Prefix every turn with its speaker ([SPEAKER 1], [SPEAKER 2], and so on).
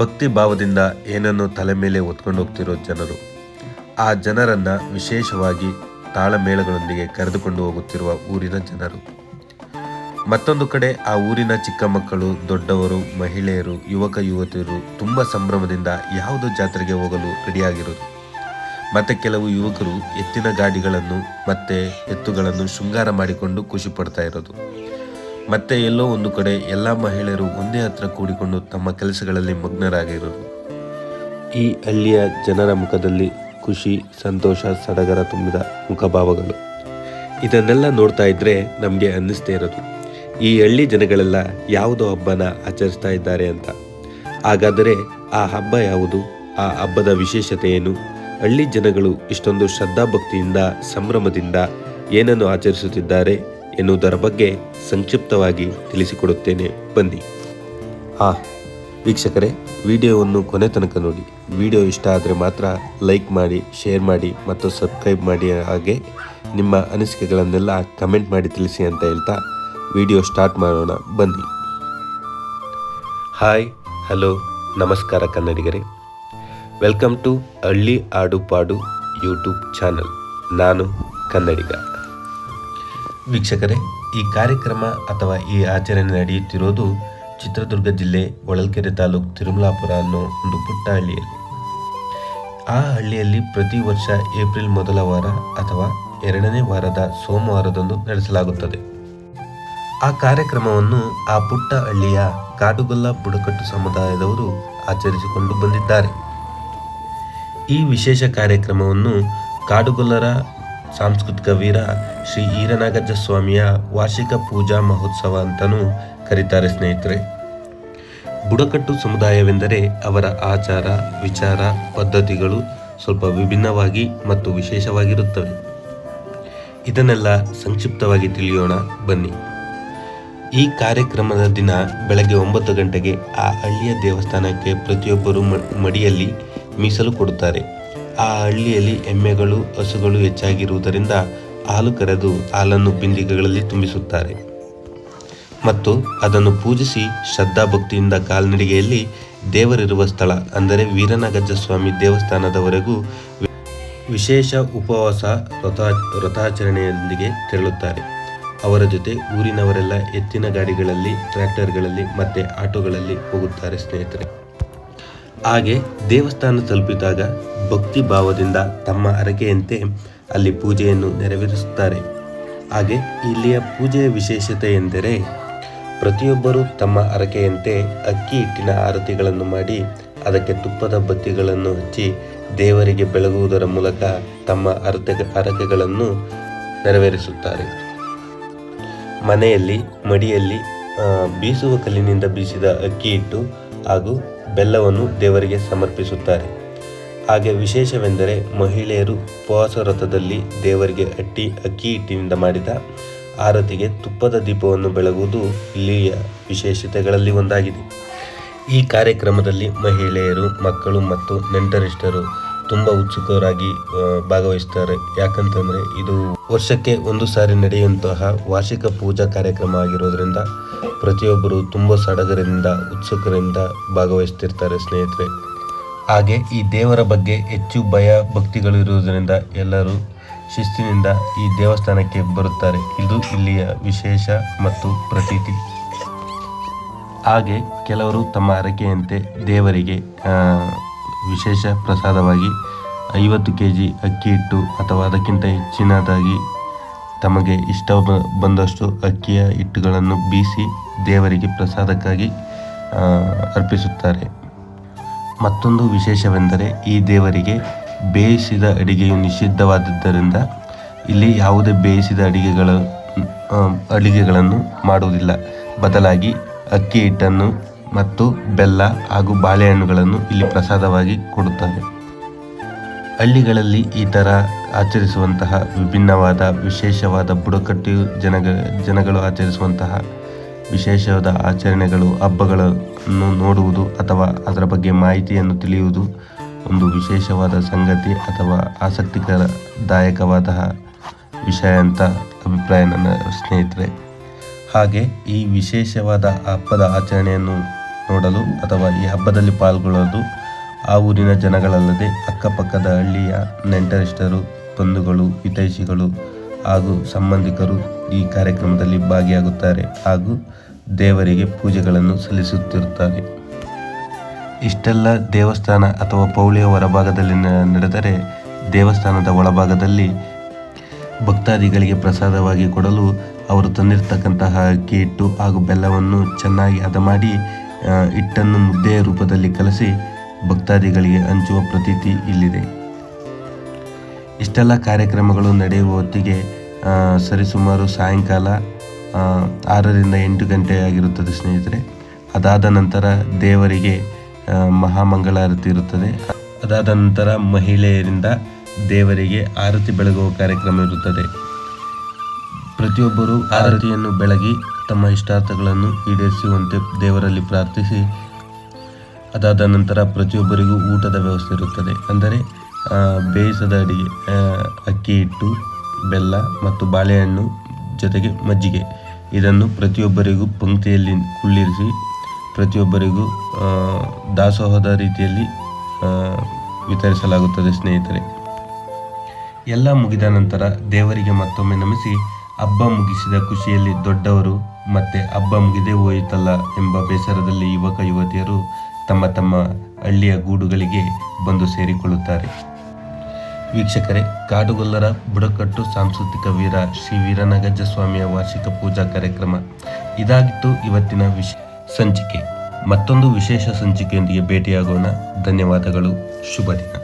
[SPEAKER 1] ಭಕ್ತಿ ಭಾವದಿಂದ ಏನನ್ನು ತಲೆ ಮೇಲೆ ಹೊತ್ಕೊಂಡು ಹೋಗ್ತಿರೋ ಜನರು, ಆ ಜನರನ್ನು ವಿಶೇಷವಾಗಿ ತಾಳಮೇಳಗಳೊಂದಿಗೆ ಕರೆದುಕೊಂಡು ಹೋಗುತ್ತಿರುವ ಊರಿನ ಜನರು. ಮತ್ತೊಂದು ಕಡೆ ಆ ಊರಿನ ಚಿಕ್ಕ ಮಕ್ಕಳು, ದೊಡ್ಡವರು, ಮಹಿಳೆಯರು, ಯುವಕ ಯುವತಿಯರು ತುಂಬ ಸಂಭ್ರಮದಿಂದ ಯಾವುದೋ ಜಾತ್ರೆಗೆ ಹೋಗಲು ರೆಡಿಯಾಗಿರೋದು ಮತ್ತು ಕೆಲವು ಯುವಕರು ಎತ್ತಿನ ಗಾಡಿಗಳನ್ನು ಮತ್ತೆ ಎತ್ತುಗಳನ್ನು ಶೃಂಗಾರ ಮಾಡಿಕೊಂಡು ಖುಷಿ ಪಡ್ತಾ ಇರೋದು. ಮತ್ತೆ ಎಲ್ಲೋ ಒಂದು ಕಡೆ ಎಲ್ಲ ಮಹಿಳೆಯರು ಒಂದೇ ಹತ್ರ ಕೂಡಿಕೊಂಡು ತಮ್ಮ ಕೆಲಸಗಳಲ್ಲಿ ಮಗ್ನರಾಗಿರೋದು ಈ ಹಳ್ಳಿಯ ಜನರ ಮುಖದಲ್ಲಿ ಖುಷಿ, ಸಂತೋಷ, ಸಡಗರ ತುಂಬಿದ ಮುಖಭಾವಗಳು. ಇದನ್ನೆಲ್ಲ ನೋಡ್ತಾ ಇದ್ರೆ ನಮಗೆ ಅನ್ನಿಸ್ತೇ ಇರೋದು. ಈ ಹಳ್ಳಿ ಜನಗಳೆಲ್ಲ ಯಾವುದೋ ಹಬ್ಬನ ಆಚರಿಸ್ತಾ ಇದ್ದಾರೆ ಅಂತ. ಹಾಗಾದರೆ ಆ ಹಬ್ಬ ಯಾವುದು? ಆ ಹಬ್ಬದ ವಿಶೇಷತೆ ಏನು? ಹಳ್ಳಿ ಜನಗಳು ಇಷ್ಟೊಂದು ಶ್ರದ್ಧಾಭಕ್ತಿಯಿಂದ, ಸಂಭ್ರಮದಿಂದ ಏನನ್ನು ಆಚರಿಸುತ್ತಿದ್ದಾರೆ? ಎನ್ನುವುದರ ಬಗ್ಗೆ ಸಂಕ್ಷಿಪ್ತವಾಗಿ ತಿಳಿಸಿಕೊಡುತ್ತೇನೆ. ಬನ್ನಿ. ಹಾ ವೀಕ್ಷಕರೇ, ವಿಡಿಯೋವನ್ನು ಕೊನೆ ತನಕ ನೋಡಿ. ವಿಡಿಯೋ ಇಷ್ಟ ಆದರೆ ಮಾತ್ರ ಲೈಕ್ ಮಾಡಿ, ಶೇರ್ ಮಾಡಿ ಮತ್ತು ಸಬ್ಸ್ಕ್ರೈಬ್ ಮಾಡಿ ಹಾಗೆ ನಿಮ್ಮ ಅನಿಸಿಕೆಗಳನ್ನೆಲ್ಲ ಕಮೆಂಟ್ ಮಾಡಿ ತಿಳಿಸಿ ಅಂತ ಹೇಳ್ತಾ ವಿಡಿಯೋ ಸ್ಟಾರ್ಟ್ ಮಾಡೋಣ. ಬನ್ನಿ. ಹಾಯ್ ಹಲೋ ನಮಸ್ಕಾರ ಕನ್ನಡಿಗರೇ. ವೆಲ್ಕಮ್ ಟು ಹಳ್ಳಿ ಆಡು ಪಾಡು ಯೂಟ್ಯೂಬ್ ಚಾನಲ್ ನಾನು ಕನ್ನಡಿಗ. ವೀಕ್ಷಕರೇ, ಈ ಕಾರ್ಯಕ್ರಮ ಅಥವಾ ಈ ಆಚರಣೆ ನಡೆಯುತ್ತಿರೋದು ಚಿತ್ರದುರ್ಗ ಜಿಲ್ಲೆ ಹೊಳಲ್ಕೆರೆ ತಾಲೂಕು ತಿರುಮಲಾಪುರ ಅನ್ನೋ ಒಂದು ಪುಟ್ಟ ಹಳ್ಳಿಯಲ್ಲಿ. ಆ ಹಳ್ಳಿಯಲ್ಲಿ ಪ್ರತಿ ವರ್ಷ ಏಪ್ರಿಲ್ ಮೊದಲ ವಾರ ಅಥವಾ ಎರಡನೇ ವಾರದ ಸೋಮವಾರದಂದು ನಡೆಸಲಾಗುತ್ತದೆ. ಆ ಕಾರ್ಯಕ್ರಮವನ್ನು ಆ ಪುಟ್ಟ ಹಳ್ಳಿಯ ಕಾಡುಗೊಲ್ಲ ಬುಡಕಟ್ಟು ಸಮುದಾಯದವರು ಆಚರಿಸಿಕೊಂಡು ಬಂದಿದ್ದಾರೆ. ಈ ವಿಶೇಷ ಕಾರ್ಯಕ್ರಮವನ್ನು ಕಾಡುಗೊಲ್ಲರ ಸಾಂಸ್ಕೃತಿಕ ವೀರ ಶ್ರೀ ಈರನಾಗಜ್ಜ ಸ್ವಾಮಿಯ ವಾರ್ಷಿಕ ಪೂಜಾ ಮಹೋತ್ಸವ ಅಂತಲೂ ಕರೀತಾರೆ ಸ್ನೇಹಿತರೆ. ಬುಡಕಟ್ಟು ಸಮುದಾಯವೆಂದರೆ ಅವರ ಆಚಾರ, ವಿಚಾರ, ಪದ್ಧತಿಗಳು ಸ್ವಲ್ಪ ವಿಭಿನ್ನವಾಗಿ ಮತ್ತು ವಿಶೇಷವಾಗಿರುತ್ತವೆ. ಇದನ್ನೆಲ್ಲ ಸಂಕ್ಷಿಪ್ತವಾಗಿ ತಿಳಿಯೋಣ, ಬನ್ನಿ. ಈ ಕಾರ್ಯಕ್ರಮದ ದಿನ ಬೆಳಗ್ಗೆ ಒಂಬತ್ತು ಗಂಟೆಗೆ ಆ ಹಳ್ಳಿಯ ದೇವಸ್ಥಾನಕ್ಕೆ ಪ್ರತಿಯೊಬ್ಬರು ಮಡಿಯಲ್ಲಿ ಮೀಸಲು ಕೊಡುತ್ತಾರೆ. ಆ ಹಳ್ಳಿಯಲ್ಲಿ ಎಮ್ಮೆಗಳು, ಹಸುಗಳು ಹೆಚ್ಚಾಗಿರುವುದರಿಂದ ಹಾಲು ಕರೆದು ಹಾಲನ್ನು ಬಿಂದಿಗೆಗಳಲ್ಲಿ ತುಂಬಿಸುತ್ತಾರೆ. ಮತ್ತು ಅದನ್ನು ಪೂಜಿಸಿ ಶ್ರದ್ಧಾ ಭಕ್ತಿಯಿಂದ ಕಾಲ್ನಡಿಗೆಯಲ್ಲಿ ದೇವರಿರುವ ಸ್ಥಳ, ಅಂದರೆ ವೀರನಗಜ್ಜ ಸ್ವಾಮಿ ದೇವಸ್ಥಾನದವರೆಗೂ ವಿಶೇಷ ಉಪವಾಸ ವ್ರತಾ ವ್ರತಾಚರಣೆಯೊಂದಿಗೆ ತೆರಳುತ್ತಾರೆ. ಅವರ ಜೊತೆ ಊರಿನವರೆಲ್ಲ ಎತ್ತಿನ ಗಾಡಿಗಳಲ್ಲಿ, ಟ್ರ್ಯಾಕ್ಟರ್ಗಳಲ್ಲಿ ಮತ್ತೆ ಆಟೋಗಳಲ್ಲಿ ಹೋಗುತ್ತಾರೆ ಸ್ನೇಹಿತರೆ. ಹಾಗೆ ದೇವಸ್ಥಾನ ತಲುಪಿದಾಗ ಭಕ್ತಿ ಭಾವದಿಂದ ತಮ್ಮ ಅರಕೆಯಂತೆ ಅಲ್ಲಿ ಪೂಜೆಯನ್ನು ನೆರವೇರಿಸುತ್ತಾರೆ. ಹಾಗೆ ಇಲ್ಲಿಯ ಪೂಜೆಯ ವಿಶೇಷತೆ ಎಂದರೆ ಪ್ರತಿಯೊಬ್ಬರು ತಮ್ಮ ಅರಕೆಯಂತೆ ಅಕ್ಕಿ ಹಿಟ್ಟಿನ ಆರತಿಗಳನ್ನು ಮಾಡಿ ಅದಕ್ಕೆ ತುಪ್ಪದ ಬತ್ತಿಗಳನ್ನು ಹಚ್ಚಿ ದೇವರಿಗೆ ಬೆಳಗುವುದರ ಮೂಲಕ ತಮ್ಮ ಅರತೆ ಅರಕೆಗಳನ್ನು ನೆರವೇರಿಸುತ್ತಾರೆ. ಮನೆಯಲ್ಲಿ ಮಡಿಯಲ್ಲಿ ಬೀಸುವ ಕಲ್ಲಿನಿಂದ ಬೀಸಿದ ಅಕ್ಕಿ ಹಿಟ್ಟು ಹಾಗೂ ಬೆಲ್ಲವನ್ನು ದೇವರಿಗೆ ಸಮರ್ಪಿಸುತ್ತಾರೆ. ಹಾಗೆ ವಿಶೇಷವೆಂದರೆ ಮಹಿಳೆಯರು ಉಪವಾಸ ವ್ರತದಲ್ಲಿ ದೇವರಿಗೆ ಅಟ್ಟಿ, ಅಕ್ಕಿ ಹಿಟ್ಟಿನಿಂದ ಮಾಡಿದ ಆರತಿಗೆ ತುಪ್ಪದ ದೀಪವನ್ನು ಬೆಳಗುವುದು ಇಲ್ಲಿಯ ವಿಶೇಷತೆಗಳಲ್ಲಿ ಒಂದಾಗಿದೆ. ಈ ಕಾರ್ಯಕ್ರಮದಲ್ಲಿ ಮಹಿಳೆಯರು, ಮಕ್ಕಳು ಮತ್ತು ನೆಂಟರಿಷ್ಟರು ತುಂಬ ಉತ್ಸುಕರಾಗಿ ಭಾಗವಹಿಸ್ತಾರೆ. ಯಾಕಂತಂದರೆ ಇದು ವರ್ಷಕ್ಕೆ ಒಂದು ಸಾರಿ ನಡೆಯುವಂತಹ ವಾರ್ಷಿಕ ಪೂಜಾ ಕಾರ್ಯಕ್ರಮ ಆಗಿರೋದ್ರಿಂದ ಪ್ರತಿಯೊಬ್ಬರು ತುಂಬ ಸಡಗರದಿಂದ, ಉತ್ಸುಕರಿಂದ ಭಾಗವಹಿಸ್ತಿರ್ತಾರೆ ಸ್ನೇಹಿತರೆ. ಹಾಗೆ ಈ ದೇವರ ಬಗ್ಗೆ ಹೆಚ್ಚು ಭಯ ಭಕ್ತಿಗಳು ಇರುವುದರಿಂದ ಎಲ್ಲರೂ ಶಿಸ್ತಿನಿಂದ ಈ ದೇವಸ್ಥಾನಕ್ಕೆ ಬರುತ್ತಾರೆ. ಇದು ಇಲ್ಲಿಯ ವಿಶೇಷ ಮತ್ತು ಪ್ರತೀತಿ. ಹಾಗೆ ಕೆಲವರು ತಮ್ಮ ಹರಕೆಯಂತೆ ದೇವರಿಗೆ ವಿಶೇಷ ಪ್ರಸಾದವಾಗಿ ಐವತ್ತು ಕೆ ಜಿ ಅಕ್ಕಿ ಹಿಟ್ಟು ಅಥವಾ ಅದಕ್ಕಿಂತ ಹೆಚ್ಚಿನದಾಗಿ ತಮಗೆ ಇಷ್ಟ ಬಂದಷ್ಟು ಅಕ್ಕಿಯ ಹಿಟ್ಟುಗಳನ್ನು ಬೀಸಿ ದೇವರಿಗೆ ಪ್ರಸಾದಕ್ಕಾಗಿ ಅರ್ಪಿಸುತ್ತಾರೆ. ಮತ್ತೊಂದು ವಿಶೇಷವೆಂದರೆ ಈ ದೇವರಿಗೆ ಬೇಯಿಸಿದ ಅಡಿಗೆಯು ನಿಷಿದ್ಧವಾದದ್ದರಿಂದ ಇಲ್ಲಿ ಯಾವುದೇ ಬೇಯಿಸಿದ ಅಡಿಗೆಗಳ ಅಡಿಗೆಗಳನ್ನು ಮಾಡುವುದಿಲ್ಲ. ಬದಲಾಗಿ ಅಕ್ಕಿ ಹಿಟ್ಟನ್ನು ಮತ್ತು ಬೆಲ್ಲ ಹಾಗೂ ಬಾಳೆಹಣ್ಣುಗಳನ್ನು ಇಲ್ಲಿ ಪ್ರಸಾದವಾಗಿ ಕೊಡುತ್ತಾರೆ ಹಳ್ಳಿಗಳಲ್ಲಿ ಈ ಥರ ಆಚರಿಸುವಂತಹ ವಿಭಿನ್ನವಾದ, ವಿಶೇಷವಾದ ಬುಡಕಟ್ಟು ಜನಗ, ಜನಗಳು ಆಚರಿಸುವಂತಹ ವಿಶೇಷವಾದ ಆಚರಣೆಗಳು, ಹಬ್ಬಗಳನ್ನು ನೋಡುವುದು ಅಥವಾ ಅದರ ಬಗ್ಗೆ ಮಾಹಿತಿಯನ್ನು ತಿಳಿಯುವುದು ಒಂದು ವಿಶೇಷವಾದ ಸಂಗತಿ ಅಥವಾ ಆಸಕ್ತಿಕರದಾಯಕವಾದ ವಿಷಯ ಅಂತ ಅಭಿಪ್ರಾಯ ನನ್ನ ಸ್ನೇಹಿತರೆ. ಹಾಗೆ ಈ ವಿಶೇಷವಾದ ಹಬ್ಬದ ಆಚರಣೆಯನ್ನು ನೋಡಲು ಅಥವಾ ಈ ಹಬ್ಬದಲ್ಲಿ ಪಾಲ್ಗೊಳ್ಳಲು ಆ ಊರಿನ ಜನಗಳಲ್ಲದೆ ಅಕ್ಕಪಕ್ಕದ ಹಳ್ಳಿಯ ನೆಂಟರಿಷ್ಟರು, ಬಂಧುಗಳು, ಹಿತೈಷಿಗಳು ಹಾಗೂ ಸಂಬಂಧಿಕರು ಈ ಕಾರ್ಯಕ್ರಮದಲ್ಲಿ ಭಾಗಿಯಾಗುತ್ತಾರೆ ಹಾಗೂ ದೇವರಿಗೆ ಪೂಜೆಗಳನ್ನು ಸಲ್ಲಿಸುತ್ತಿರುತ್ತಾರೆ. ಇಷ್ಟೆಲ್ಲ ದೇವಸ್ಥಾನ ಅಥವಾ ಪೌಳಿಯ ಹೊರಭಾಗದಲ್ಲಿ ನಡೆದರೆ ದೇವಸ್ಥಾನದ ಒಳಭಾಗದಲ್ಲಿ ಭಕ್ತಾದಿಗಳಿಗೆ ಪ್ರಸಾದವಾಗಿ ಕೊಡಲು ಅವರು ತಂದಿರತಕ್ಕಂತಹ ಅಕ್ಕಿ ಹಿಟ್ಟು ಹಾಗೂ ಬೆಲ್ಲವನ್ನು ಚೆನ್ನಾಗಿ ಹದ ಮಾಡಿ ಹಿಟ್ಟನ್ನು ಮುದ್ದೆಯ ರೂಪದಲ್ಲಿ ಕಲಸಿ ಭಕ್ತಾದಿಗಳಿಗೆ ಹಂಚುವ ಪ್ರತೀತಿ ಇಲ್ಲಿದೆ. ಇಷ್ಟೆಲ್ಲ ಕಾರ್ಯಕ್ರಮಗಳು ನಡೆಯುವ ಹೊತ್ತಿಗೆ ಸರಿಸುಮಾರು ಸಾಯಂಕಾಲ ಆರರಿಂದ ಎಂಟು ಗಂಟೆ ಆಗಿರುತ್ತದೆ ಸ್ನೇಹಿತರೆ. ಅದಾದ ನಂತರ ದೇವರಿಗೆ ಮಹಾಮಂಗಳಾರತಿ ಇರುತ್ತದೆ. ಅದಾದ ನಂತರ ಮಹಿಳೆಯರಿಂದ ದೇವರಿಗೆ ಆರತಿ ಬೆಳಗುವ ಕಾರ್ಯಕ್ರಮ ಇರುತ್ತದೆ. ಪ್ರತಿಯೊಬ್ಬರು ಆರತಿಯನ್ನು ಬೆಳಗಿ ತಮ್ಮ ಇಷ್ಟಾರ್ಥಗಳನ್ನು ಈಡೇರಿಸುವಂತೆ ದೇವರಲ್ಲಿ ಪ್ರಾರ್ಥಿಸಿ. ಅದಾದ ನಂತರ ಪ್ರತಿಯೊಬ್ಬರಿಗೂ ಊಟದ ವ್ಯವಸ್ಥೆ ಇರುತ್ತದೆ. ಅಂದರೆ ಬೇಯಿಸದ ಅಡಿಗೆ ಅಕ್ಕಿ ಹಿಟ್ಟು, ಬೆಲ್ಲ ಮತ್ತು ಬಾಳೆಹಣ್ಣು ಜೊತೆಗೆ ಮಜ್ಜಿಗೆ. ಇದನ್ನು ಪ್ರತಿಯೊಬ್ಬರಿಗೂ ಪಂಕ್ತಿಯಲ್ಲಿ ಕುಳ್ಳಿರಿಸಿ, ಪ್ರತಿಯೊಬ್ಬರಿಗೂ ದಾಸೋಹದ ರೀತಿಯಲ್ಲಿ ವಿತರಿಸಲಾಗುತ್ತದೆ ಸ್ನೇಹಿತರೆ. ಎಲ್ಲ ಮುಗಿದ ನಂತರ ದೇವರಿಗೆ ಮತ್ತೊಮ್ಮೆ ನಮಿಸಿ, ಹಬ್ಬ ಮುಗಿಸಿದ ಖುಷಿಯಲ್ಲಿ ದೊಡ್ಡವರು ಮತ್ತೆ ಹಬ್ಬ ಮುಗಿದೇ ಹೋಯಿತಲ್ಲ ಎಂಬ ಬೇಸರದಲ್ಲಿ ಯುವಕ ಯುವತಿಯರು ತಮ್ಮ ತಮ್ಮ ಹಳ್ಳಿಯ ಗೂಡುಗಳಿಗೆ ಬಂದು ಸೇರಿಕೊಳ್ಳುತ್ತಾರೆ. ವೀಕ್ಷಕರೇ, ಕಾಡುಗೊಲ್ಲರ ಬುಡಕಟ್ಟು ಸಾಂಸ್ಕೃತಿಕ ವೀರ ಶ್ರೀ ವೀರನಗಜ್ಜ ಸ್ವಾಮಿಯ ವಾರ್ಷಿಕ ಪೂಜಾ ಕಾರ್ಯಕ್ರಮ ಇದಾಗಿತ್ತು ಇವತ್ತಿನ ವಿಶ್ ಸಂಚಿಕೆ. ಮತ್ತೊಂದು ವಿಶೇಷ ಸಂಚಿಕೆಯೊಂದಿಗೆ ಭೇಟಿಯಾಗೋಣ. ಧನ್ಯವಾದಗಳು. ಶುಭ ದಿನ.